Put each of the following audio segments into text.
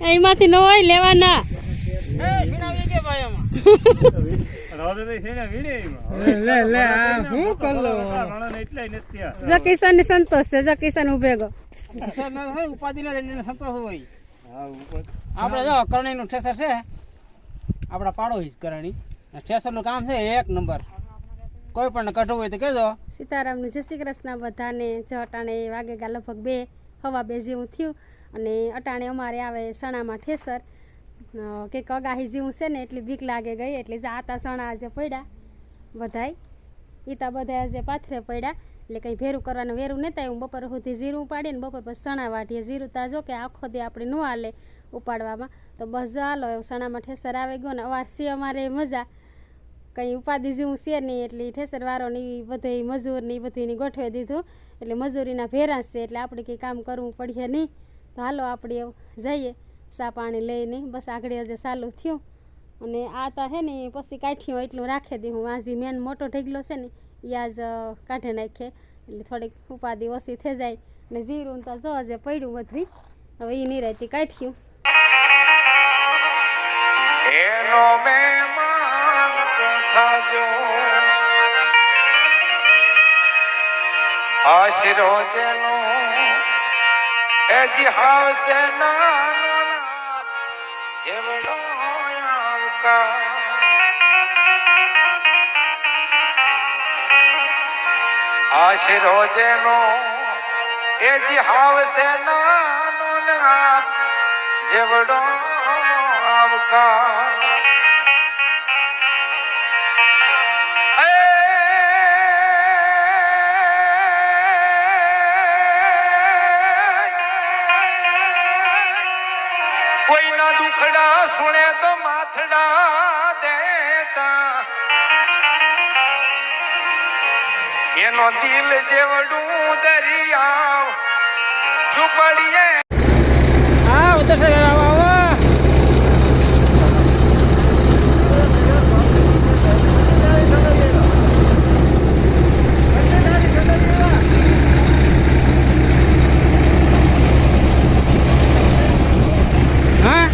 એમાંથી ન હોય લેવાના લે લે આ હું કરલો? જો કિશનની સંતોષ છે જો કિશન ઉભે ગો કિશોર ના થાય ઉપાધિ ના સંતોષ હોય. આપણે જો કરણી નું ઠેસર છે. આપણા પાડો હિસ કરણી. ઠેસરનું કામ છે એક નંબર. કોઈ પણ કઢવું હોય તો કહેજો. સીતારામનું જય શ્રી કૃષ્ણ બધાને જો વાગે ગા લગભગ બે હવા બે જેવું થયું. અને અટાણે અમારે આવે સણામાં ઠેસર. કે કંઈક અગાહી જેવું છે ને એટલી બીક લાગે ગઈ, એટલે આતા સણા આજે પડ્યા બધાય. ઈતા બધા આજે પાથરે પડ્યા. એટલે કંઈ ભેરું કરવાનું વેરું નહીં થાય હું બપોર સુધી જીરું ઉપાડીએ ને બપોર પછી સણા વાટીએ. જીરું તા જો કે આખો દે આપણે ન હાલે ઉપાડવામાં. તો બસ ચાલો હાલો સણામાં ઠેસર આવે ગયો ને અવાજ છે અમારે મજા. કંઈ ઉપાધિ જેવું છે નહીં, એટલે ઠેસર વાળો ને ઈ બધે મજૂર ને ગોઠવી દીધું. એટલે મજૂરીના ભેરા છે, એટલે આપણે કંઈ કામ કરવું પડશે નહીં. તો હાલો આપણે જઈએ સા પાણી લઈને. બસ આગળ હજે ચાલુ થયું. અને આ તા હે ને પછી કાઠીઓ એટલું રાખી દઉં હું. આજે મેન મોટો ઢગલો છે ને એ આજ કાઢે નાખીએ એટલે થોડીક ઉપાધિ ઓછી થઈ જાય. ને જીરું તો જો હજે પડ્યું બધું હવે એ નિરાયતી કાઠ્યું એનો એ જી હાવશે નાનો ના જેવડો આવકાર આશરો જેનો એ જી હાવશે નાનો ના જેવડો આવકાર કોઈના સુણે તો માથડા દેતા. એનો દિલ જેવડું દરિયા ચુપડીએ હા ઉતર છે આવો આવો હા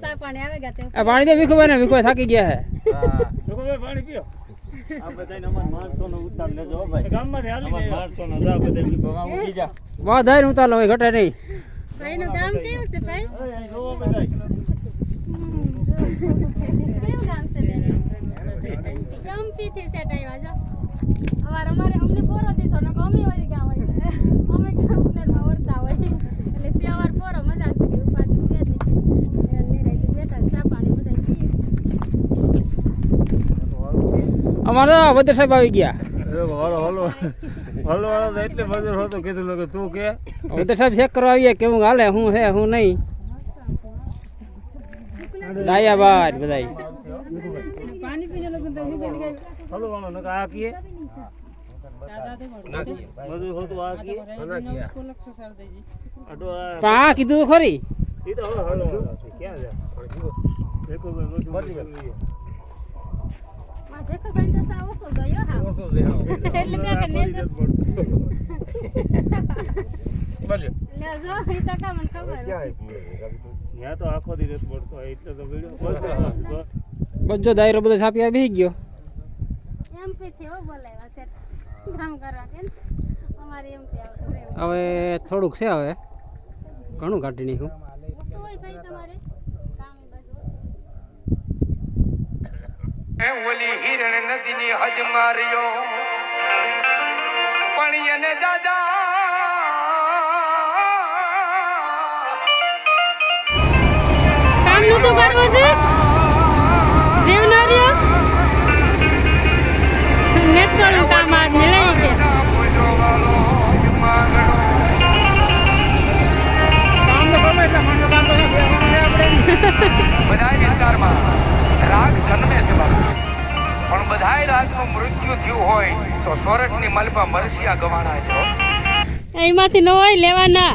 ચા પાણી આવે ગયા તે આ પાણી દે વિખો ને વિખો થાકી ગયા હે. બહુ ધૈર્ય ઉતાર હોય ઘટે નહીં. અમારે અમને બોરો દીધો ને અમે વળી ગયા હોય છે અમે ગામ વળતા હોય એટલે સેવાર પોરો મજા છે કે ઉપાધિ છે નહીં એ નિરાયતી બેઠા ચા પાણી બધા પીએ અમારે તો વદર સાહેબ આવી ગયા. એટલે મજૂર હતો કીધું કે તું કે. વદર સાહેબ ચેક કરવા આવ્યા કેવું હાલે હું હે હું નહીં. ડાયા બાર બધાય મજૂર હતું કા કીએ. પણ કીધું ખરી. ઈ તો હવે હલો વાળો છે. ક્યાં છે દેખો ભાઈ બધું માં દેખો ભાઈ તો એટલે કે નેજો લે જો તો કા મને ખબર ત્યાં તો આખો દિવસ પડતો હોય એટલે તો વીડિયો બધો દાયરો બધો છાપી આવી ગયો. એમપી થી હો બોલાવ્યા છે. કામ કરવા કે અમારી એમપી આવતું હવે થોડુંક છે હવે. ઘણું કાઢી નાખ્યું ઓછું હોય ભાઈ તમારે કામ એ બાજુ ઓછું એ ઓલી હિરણ નદીની હજ માર્યો. પણ એને કરવું છે. કામ આજ લઈ માંગણો બધા વિસ્તારમાં. રાગ જન્મે છે બાપુ. પણ બધાય રાગનું મૃત્યુ થયું હોય તો સોરઠની મલપા મરસિયા ગવાણા છે એમાંથી ન હોય લેવાના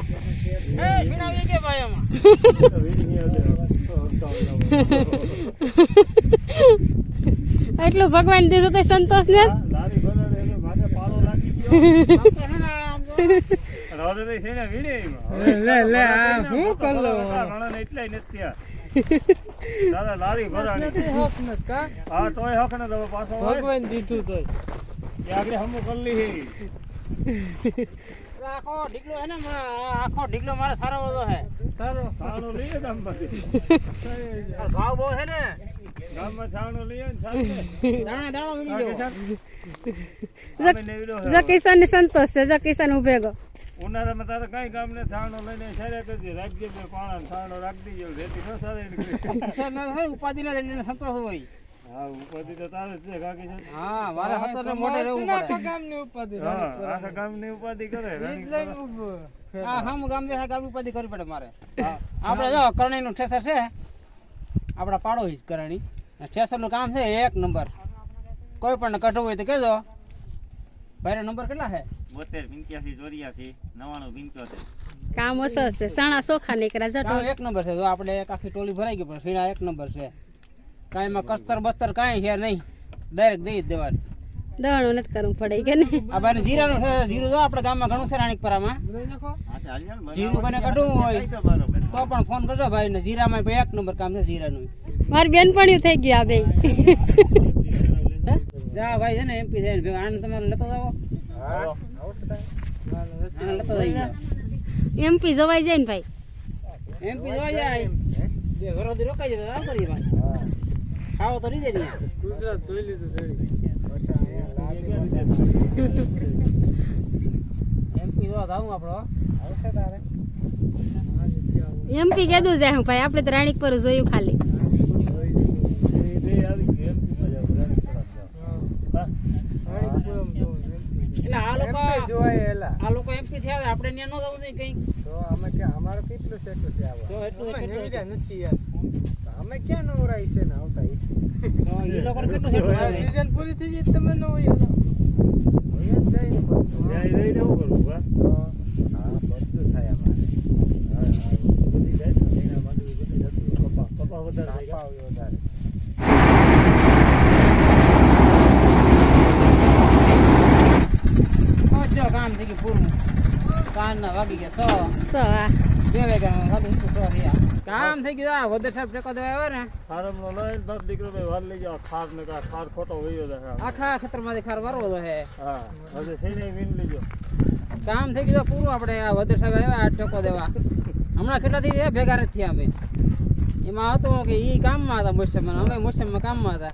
એટલું ભગવાન દીધું તો સંતોષ ને. લે લે હું કરું એટલે નથી. દાદા લારી ભરાણી. હા, તોય હક ન દવા પાછો ભગવાન દીધું તોય એ આગળ હમુ કરલી હે. આખો ઢીકલો હે ને આખો ઢીકલો મારે સારો બધો હે સારો સારો લઈએ ગામમાંથી. ભાવ બહુ છે ને સંતોષ છે ઉનાળામાં તારે કઈ છાણું લઈને કરજે. રાખજે બે પાણા રાખી દેજો. રેતી ન સારે થાય ઉપાધિ ના દંડીને સંતોષ હોય. હા ઉપાધિ તો તારે છે કાકી છે હા મારે હતર ને મોઢે રહેવું પડે. હા આખા ગામની ઉપાધિ કરે રાણી કરે. હા હમ ગામ દે ગામ ઉપાધિ કરવી પડે મારે. આપણે જો કરણી નું ઠેસર છે. આપણા પાડો જ કરણી. ઠેસરનું કામ છે એક નંબર. કોઈ પણ કઢવું હોય તો કહેજો. ભાઈનો નંબર કેટલા છે? બોતેર પંચ્યાસી ચોર્યાસી નવાણું પંચોતેર. કામ અસર છે. સણા સોખા નીકળ્યા એક નંબર છે. જો આપણે એક આખી ટોલી ભરાઈ ગઈ પણ સીણા એક નંબર છે. કાંઈ એમાં કસ્તર બસ્તર કાંઈ છે નહીં. ડાયરેક્ટ દઈ જ દેવાનું. દણું નથી કરવું પડે કે ને આ ભાઈ જીરાનું છે. જીરું જો આપણે ગામમાં ઘણું છે રાણીકપરામાં. જીરું કોને કઢવું હોય તો પણ ફોન કરજો ભાઈ. જીરામાં એક નંબર કામ છે જીરાનું. મારી બેનપણીયું થઈ ગયા આ બે જા ભાઈ છે ને એમપી થઈને ભેગા. આને તમારે લેતો જાવો એમપી જવાય જાય ને ભાઈ. એમપી જવાય જાય. બે વરોધી રોકાઈ જાય આવ કરીએ ભાઈ. ખાવો તો રીજે ને ગુજરાત જોઈ લીધું એમપી જોવા જાઉં આપણો એમપી કીધું જાય હું ભાઈ. આપણે તો રાણીક પર જોયું ખાલી એ બે આવી ગયું એમ માં જાવ રાણીકપુરમ. હા. એટલે આ લોકો આ લોકો એમપી થયા આપણે ત્યાં નો જવું નહીં કઈ તો એટલું કેટલું તો ઈ? લોકોને કેટલું કેટલું આવે જ્યાં ઈ રહીને શું કરવું, બા? બધી જાય ને, બધી જતું હોય. કપા કપા વધારે થાય કાં? જો કામ થઈ ગયું પૂરું કાનના વાગી ગયા સો. સો બે વાગ્યા વાગી સો થયા કામ થઈ ગયું આ વદર સાહેબ ટેકો દેવા આવ્યા ને. ફારમનો લઈને બાપ દીકરો ભાઈ વાર લઈ જાઓ ખાર ને કા ખાર ખોટો વયો જાય આખા ખેતરમાંથી ખાર વારવો તો હે. હા હવે સેને વીન લેજો કામ થઈ ગયું પૂરું આપણે આ વદર સાહેબ આવ્યા આ ટેકો દેવા. હમણાં કેટલાથી એ ભેગા નથી થયા અમે. એમાં હતું કે એ કામમાં હતા મોસમમાં અમે મોસમમાં કામમાં હતા.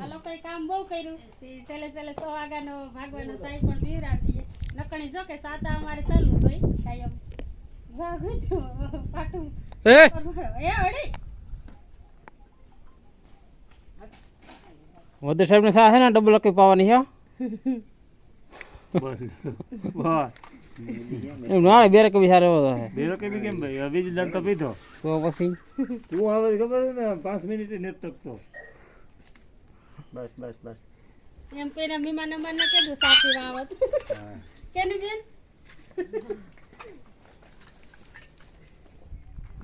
આ લોકોએ કામ બહુ કર્યું. સેલે સેલે સો વાગ્યાનો ભાગવાનો સાહેબ પણ દીવરાતી નકણી જો કે સાતા અમારે ચાલુ હોય. કાયમ જાગું પાટું હે? એ અડી વદર સાહેબ ને સા છે ને ડબલ લકી પાવાની એમ નાળે બેરે કભી સારો એવો બેરો કે બી કેમ ભાઈ? હવે બીજી દાન તો પીધો. તો પછી? તું હવે ખબર ને પાંચ મિનિટ નેટ તકતો. બસ બસ બસ. એમ પેલા મીમા નંબર ને કીધું સાચી આવત કેને બેન?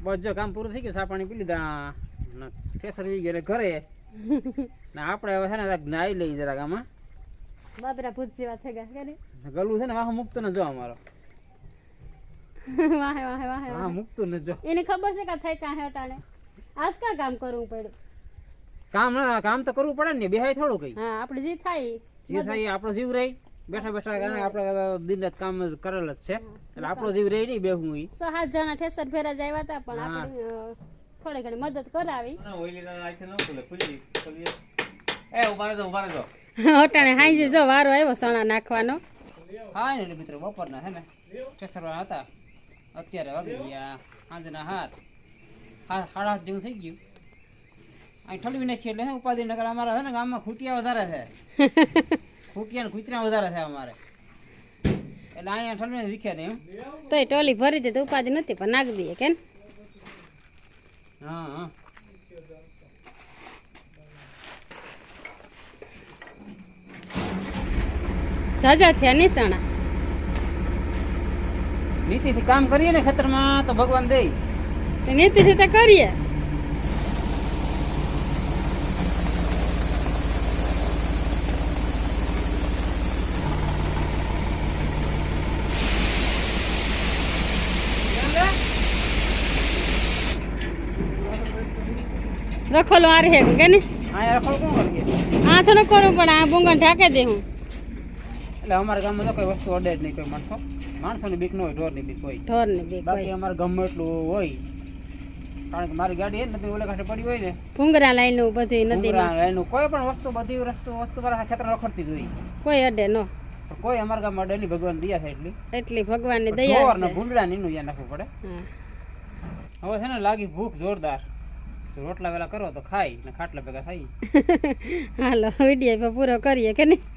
બસ જો કામ પૂરું થઈ ગયું ચા પાણી પી લીધા. ને ઠેસર વી ગયેલે ઘરે. ને આપણે હવે છે ને નાઈ લઈ જરાક આમાં. બાબરા ભૂત જેવા થઈ ગયા કે ને ગલું છે ને વાહ મુક્ત ન જો અમારો. વાહ વાહ વાહ વાહ. મુક્ત ન જો. એને ખબર છે કે થઈ કાંહે અટાણે? આજ કા કામ કરવું પડ્યું? કામ કામ તો કરવું પડે ને બેહાય થોડું કઈ. હા આપણે જે થાય જે થાય આપણો જીવ રહી. બેઠા બેઠા આપણે દિન રાત કામ જ કરેલ જ છે. એટલે આપણો જીવ રહી નહીં બેહું ઈ. સો સાત જણા ઠેસર ફેરા જ આવ્યા હતા પણ આપણે થોડી ઘણી મદદ કરાવી. એ ઊભા રહેજો ઊભા રહેજો. ઓટાણે હાઈ જો વારો આવ્યો સણા નાખવાનો. હા ને મિત્રો બપોરના હે ને ઠેસર હતા. અત્યારે વાગી ગયા સાંજના હાથ. હા સાડા હાથ જેવું થઈ ગયું. અહીં ઠલવી નાખીએ એટલે ઉપાધિ નગર અમારા છે ને ગામમાં ખૂટિયા વધારે છે. ખૂટિયા ને કૂતરા વધારે છે અમારે. એટલે અહીંયા ઠલવીને રીખે નહીં તો એ ટોલી ભરી દે તો ઉપાધિ નથી પણ નાખી દઈએ કેમ? હા હા. જાજા થયા નિશાણા. નીતિથી કામ કરીએ ને ખેતરમાં તો ભગવાન દે. નીતિથી તો કરીએ. રખોલો આ હે કે ને હા થોડું કરું પણ આ ભૂંગણ ઢાકે દે હું. એટલે અમારા ગામમાં તો કોઈ વસ્તુ અડે જ નહીં કોઈ માણસો. માણસોની બીક ન હોય ઢોરની બીક હોય. ઢોર ને બે બાકી અમારા અમારે ગમે એટલું હોય. કારણ કે મારી ગાડી નથી ઓલે કાંઠે પડી હોય ને. ભૂંગરા લાઈનું બધી નથી લાઈન કોઈ પણ વસ્તુ બધી વસ્તુ વસ્તુ મારા છત્ર રખડતી જ હોય. કોઈ અડે નો. કોઈ અમારા ગામમાં અડે નહીં ભગવાન દયા છે એટલી. એટલી ભગવાનની ઢોર દયા ને છે. ભૂંડડા ને એનું ધ્યાન રાખવું પડે. હવે છે ને લાગી ભૂખ જોરદાર. રોટલા વેલા કરો તો ખાઈ, ને ખાટલા ભેગા થાય. હાલો, વીડિયો પૂરો કરીએ કે નહીં?